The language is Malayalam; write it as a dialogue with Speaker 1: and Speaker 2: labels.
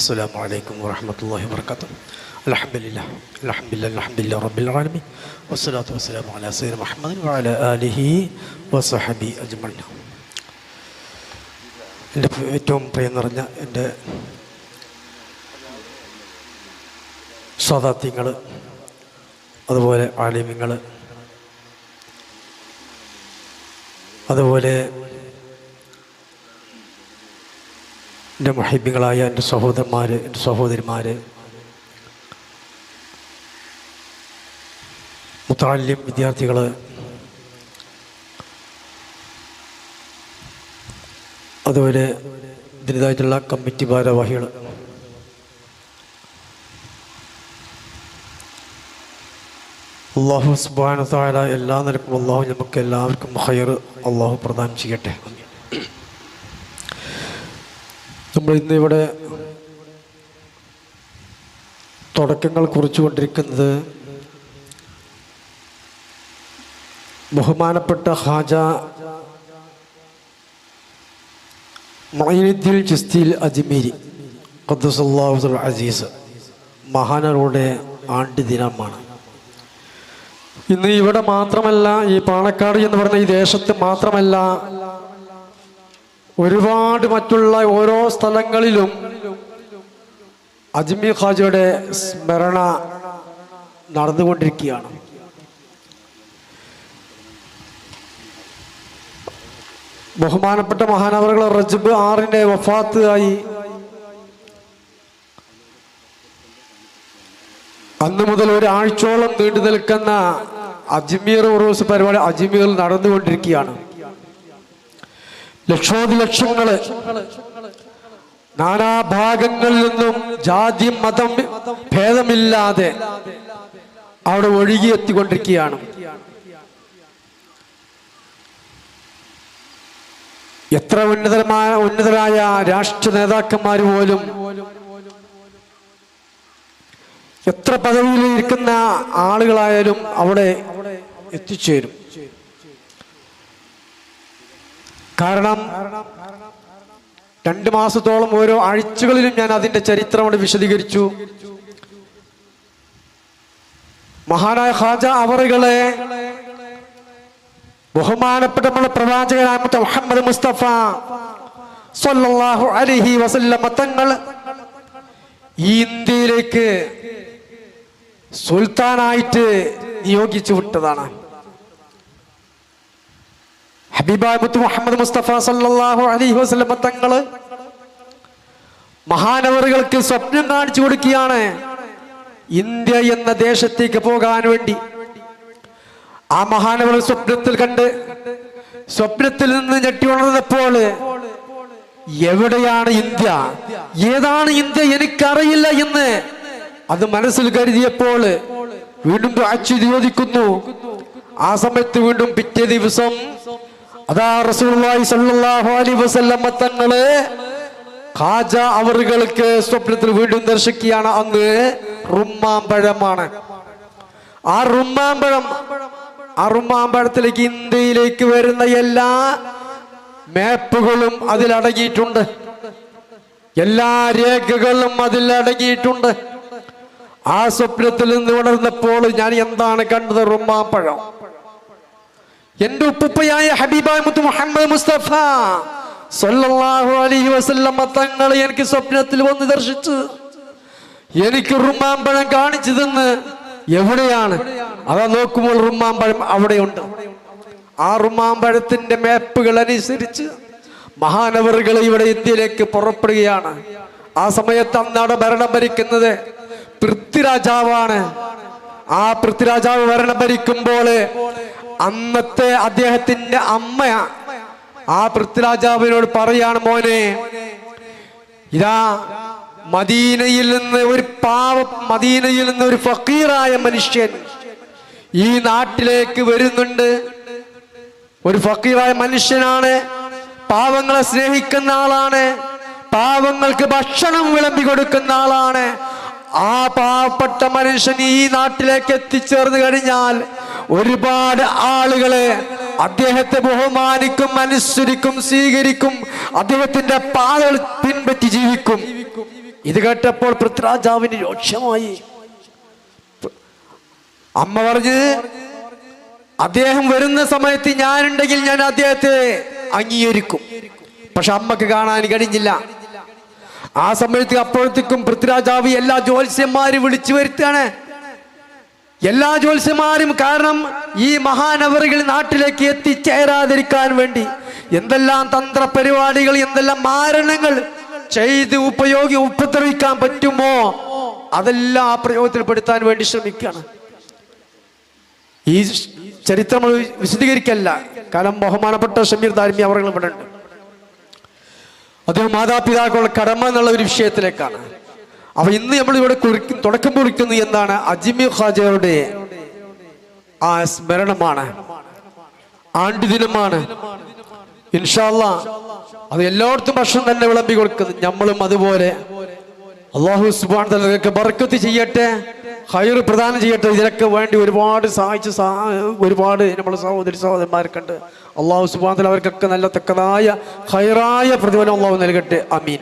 Speaker 1: السلام عليكم ورحمة الله وبركاته الحمد لله الحمد لله الحمد لله رب العالمين والصلاة والسلام على سيدنا محمد وعلى آله وصحبه أجمعين എൻ്റെ ഏറ്റവും പ്രിയം നിറഞ്ഞ എൻ്റെ സ്വാതാത്യങ്ങൾ അതുപോലെ ആലിമ്യങ്ങൾ അതുപോലെ എന്റെ മഹിബ്യങ്ങളായ എന്റെ സഹോദരന്മാർ എന്റെ സഹോദരിമാർ മുത്താല്യം വിദ്യാർത്ഥികൾ അതുപോലെ ഇതിന്റെതായിട്ടുള്ള കമ്മിറ്റി ഭാരവാഹികൾ അള്ളാഹു സുബാന താല എല്ലാ നിലക്കും അള്ളാഹു നമുക്ക് എല്ലാവർക്കും ഹയർ അള്ളാഹു പ്രദാനം ചെയ്യട്ടെ. നമ്മൾ ഇന്ന് ഇവിടെ തുടക്കങ്ങൾ കുറിച്ചുകൊണ്ടിരിക്കുന്നത് ബഹുമാനപ്പെട്ട ഹാജ മൊയിനുദ്ദീൻ ചിസ്തിൽ അജ്മീരി ഖദ്ദസുല്ലാഹുൽ അസീസ് മഹാനരുടെ ആണ്ടി ദിനമാണ് ഇന്ന് ഇവിടെ മാത്രമല്ല ഈ പാണക്കാട് എന്ന് പറഞ്ഞ ഈ ദേശത്ത് മാത്രമല്ല ഒരുപാട് മറ്റുള്ള ഓരോ സ്ഥലങ്ങളിലും അജ്മീർ ഖാജയുടെ സ്മരണ നടന്നുകൊണ്ടിരിക്കുകയാണ്. ബഹുമാനപ്പെട്ട മഹാനവറുകൾ റജബ് ആറിന്റെ വഫാത്ത് ആയി അന്ന് മുതൽ ഒരാഴ്ചയോളം നീണ്ടു നിൽക്കുന്ന അജ്മീർ ഉറൂസ് പരിപാടി അജ്മീറിൽ നടന്നുകൊണ്ടിരിക്കുകയാണ്. ലക്ഷോതി ലക്ഷങ്ങൾ നാനാഭാഗങ്ങളിൽ നിന്നും ജാതി മതം ഭേദമില്ലാതെ അവിടെ ഒഴുകിയെത്തിക്കൊണ്ടിരിക്കുകയാണ്. എത്ര ഉന്നതമായ ഉന്നതരായ രാഷ്ട്രീയ നേതാക്കന്മാർ പോലും എത്ര പദവിയിൽ ഇരിക്കുന്ന ആളുകളായാലും അവിടെ എത്തിച്ചേരും. കാരണം രണ്ടു മാസത്തോളം ഓരോ ആഴ്ചകളിലും ഞാൻ അതിന്റെ ചരിത്രം അവിടെ വിശദീകരിച്ചു. മഹാനായ ഹാജ അവറുകളെ ബഹുമാനപ്പെട്ട നമ്മുടെ പ്രവാചകനായ മുഹമ്മദ് മുസ്തഫ സല്ലല്ലാഹു അലൈഹി വസല്ലമ തങ്ങൾ ഇന്ത്യയിലേക്ക് സുൽത്താനായിട്ട് നിയോഗിച്ചു വിട്ടതാണ്. ഹബീബായ മുത്ത് മുഹമ്മദ് മുസ്തഫ സല്ലല്ലാഹു അലൈഹി വസ്ലമ തങ്ങൾ മഹാനവറുകൾക്ക് സ്വപ്നം കാണിച്ചു കൊടുക്കുകയാണ്. ഇന്ത്യ എന്ന ദേശത്തേക്ക് പോകാൻ വേണ്ടി. ആ മഹാനവർ സ്വപ്നത്തിൽ കണ്ട് സ്വപ്നത്തിൽ നിന്ന് ഞെട്ടി ഉണർന്നപ്പോൾ എവിടെയാണ് ഇന്ത്യ? ഏതാണ് ഇന്ത്യ എനിക്കറിയില്ല എന്ന് അത് മനസ്സിൽ കരുതിയപ്പോൾ വീണ്ടും അച്ചു ചോദിക്കുന്നു. ആ സമയത്ത് വീണ്ടും പിറ്റേ ദിവസം അതാ റസൂലുള്ളാഹി സ്വല്ലല്ലാഹു അലൈഹി വസല്ലം തങ്ങൾ ഖാജ അവറുകൾക്ക് സ്വപ്നത്തിൽ വീണ്ടും ദർശിക്കുകയാണ്. അന്ന് റുമ്മാമ്പഴമാണ്. ആ റുമ്മാമ്പഴം ആ റുമ്മാമ്പഴത്തിലേക്ക് ഇന്ത്യയിലേക്ക് വരുന്ന എല്ലാ മാപ്പുകളും അതിലടങ്ങിയിട്ടുണ്ട് എല്ലാ രേഖകളും അതിലടങ്ങിയിട്ടുണ്ട് ആ സ്വപ്നത്തിൽ നിന്ന് ഉണർന്നപ്പോൾ ഞാൻ എന്താണ് കണ്ടത്? റുമ്മാമ്പഴം. എന്റെ ഉപ്പുപ്പയായ ഹബീബായ മുത്ത് മുഹമ്മദ് മുസ്തഫ സല്ലല്ലാഹു അലൈഹി വസല്ലം തങ്ങൾ എനിക്ക് സ്വപ്നത്തിൽ വന്ന് ദർശിച്ചു. എനിക്ക് റുമ്മാമ്പഴം കാണിച്ചു തന്ന്. എവിടെയാണ്? അതാ നോക്കുമ്പോൾ റുമ്മാമ്പഴം അവിടെയുണ്ട്. ആ റുമ്മാമ്പഴത്തിന്റെ മാപ്പുകൾ അനുസരിച്ച് മഹാനവറുകൾ ഇവിടെ ഇന്ത്യയിലേക്ക് പുറപ്പെടുകയാണ്. ആ സമയത്ത് അന്നാണ് ഭരണം ഭരിക്കുന്നത് പൃഥ്വിരാജാവാണ്. ആ പൃഥ്വിരാജാവ് ഭരണം ഭരിക്കുമ്പോൾ അന്നത്തെ അദ്ദേഹത്തിന്റെ അമ്മ ആ പൃഥ്വിരാജാവിനോട് പറയാണ് മോനെ ഇതാ മദീനയിൽ നിന്ന് ഒരു പാവ മദീനയിൽ നിന്ന് ഒരു ഫക്കീറായ മനുഷ്യൻ ഈ നാട്ടിലേക്ക് വരുന്നുണ്ട്. ഒരു ഫക്കീറായ മനുഷ്യനാണ് പാവങ്ങളെ സ്നേഹിക്കുന്ന ആളാണ് പാവങ്ങൾക്ക് ഭക്ഷണം വിളമ്പി കൊടുക്കുന്ന ആളാണ്. ആ പാവപ്പെട്ട മനുഷ്യൻ ഈ നാട്ടിലേക്ക് എത്തിച്ചേർന്ന് കഴിഞ്ഞാൽ ഒരുപാട് ആളുകളെ അദ്ദേഹത്തെ ബഹുമാനിക്കും അനുസരിക്കും സ്വീകരിക്കും അദ്ദേഹത്തിന്റെ പാതകൾ പിൻപറ്റി ജീവിക്കും. ഇത് കേട്ടപ്പോൾ പൃഥ്വിരാജാവിന് രോക്ഷമായി. അമ്മ പറഞ്ഞ് അദ്ദേഹം വരുന്ന സമയത്ത് ഞാനുണ്ടെങ്കിൽ ഞാൻ അദ്ദേഹത്തെ അംഗീകരിക്കും. പക്ഷെ അമ്മയ്ക്ക് കാണാൻ കഴിഞ്ഞില്ല. ആ സമയത്ത് അപ്പോഴത്തേക്കും പൃഥ്വിരാജാവ് എല്ലാ ജ്യോത്സ്യന്മാരും വിളിച്ചു വരുത്താണ് എല്ലാ ജ്യോത്സ്യന്മാരും കാരണം ഈ മഹാനവറുകൾ നാട്ടിലേക്ക് എത്തിച്ചേരാതിരിക്കാൻ വേണ്ടി. എന്തെല്ലാം തന്ത്ര പരിപാടികൾ എന്തെല്ലാം മാരണങ്ങൾ ചെയ്ത് ഉപയോഗി ഉപദ്രവിക്കാൻ പറ്റുമോ? അതെല്ലാം ആ പ്രയോഗത്തിൽപ്പെടുത്താൻ വേണ്ടി ശ്രമിക്കുകയാണ്. ഈ ചരിത്രം വിശദീകരിക്കല്ല. കാരണം ബഹുമാനപ്പെട്ട ഷമീർ ദാരിമി അവർ ഇവിടെ ഉണ്ട്. അദ്ദേഹം മാതാപിതാക്കളുടെ കടമ എന്നുള്ള ഒരു വിഷയത്തിലേക്കാണ്. അപ്പൊ ഇന്ന് നമ്മൾ ഇവിടെ കുറിക്കും തുടക്കം കുറിക്കുന്നത് എന്താണ് അജിമി ഖാജയുടെ ആ സ്മരണമാണ്. ആണ്ടുദിനമാണ്. ഇൻഷാല്ല അത് എല്ലായിടത്തും ഭക്ഷണം തന്നെ വിളമ്പി കൊടുക്കുന്നത്. നമ്മളും അതുപോലെ. അള്ളാഹു സുബാൻ തലക്ക് ബർക്കത്ത് ചെയ്യട്ടെ ഹൈർ പ്രദാനം ചെയ്യട്ടെ. ഇതിനൊക്കെ വേണ്ടി ഒരുപാട് സഹായിച്ച് ഒരുപാട് നമ്മളെ സഹോദരി സഹോദരന്മാർക്കുണ്ട് അള്ളാഹു സുബാൻ തല അവർക്കൊക്കെ നല്ല തക്കതായ ഹൈറായ പ്രതിഫലം അള്ളാഹു നൽകട്ടെ. അമീൻ